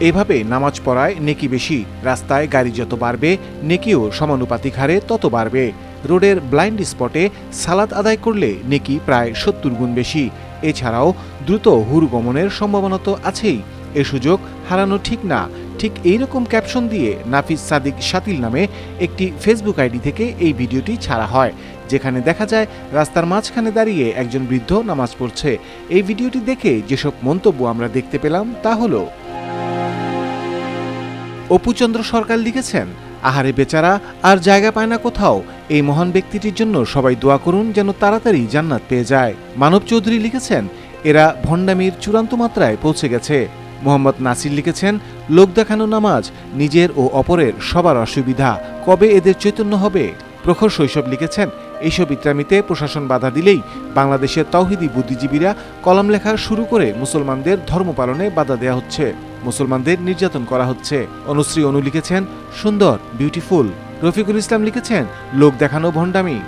এভাবে নামাজ পড়ায় নেকি বেশি, রাস্তায় গাড়ি যত বাড়বে, নেকিও সমানুপাতিক হারে তত বাড়বে। রোডের ব্লাইন্ড স্পটে সালাদ আদায় করলে নেকি প্রায় সত্তর গুণ বেশি। এছাড়াও দ্রুত হুরগমনের সম্ভাবনা তো আছেই। এ সুযোগ হারানো ঠিক না। ঠিক এইরকম ক্যাপশন দিয়ে নাফিস সাদিক শাতিল নামে একটি ফেসবুক আইডি থেকে এই ভিডিওটি ছাড়া হয়, যেখানে দেখা যায় রাস্তার মাঝখানে দাঁড়িয়ে একজন বৃদ্ধ নামাজ পড়ছে। এই ভিডিওটি দেখে যেসব মন্তব্য আমরা দেখতে পেলাম তা হলো অপুচন্দ্র সরকার লিখেছেন, আহারে বেচারা, আর জায়গা পায় না কোথাও। এই মহান ব্যক্তিটির জন্য সবাই দোয়া করুন যেন তাড়াতাড়ি জান্নাত পেয়ে যায়। মানব চৌধুরী লিখেছেন, এরা ভণ্ডামির চূড়ান্ত মাত্রায় পৌঁছে গেছে। মোহাম্মদ নাসির লিখেছেন, লোক দেখানো নামাজ নিজের ও অপরের সবার অসুবিধা। কবে এদের চৈতন্য হবে? প্রখর শৈশব লিখেছেন এইসব ইত্রামিতে প্রশাসন বাধা দিলেই বাংলাদেশের তৌহিদি বুদ্ধিজীবীরা কলম লেখা শুরু করে মুসলমানদের ধর্ম পালনে বাধা দেওয়া হচ্ছে। মুসলমানদের নির্যাতন করা হচ্ছে। অনুশ্রী অনু লিখেছেন, সুন্দর বিউটিফুল রফিকুল ইসলাম লিখেছেন, লোক দেখানো ভণ্ডামি।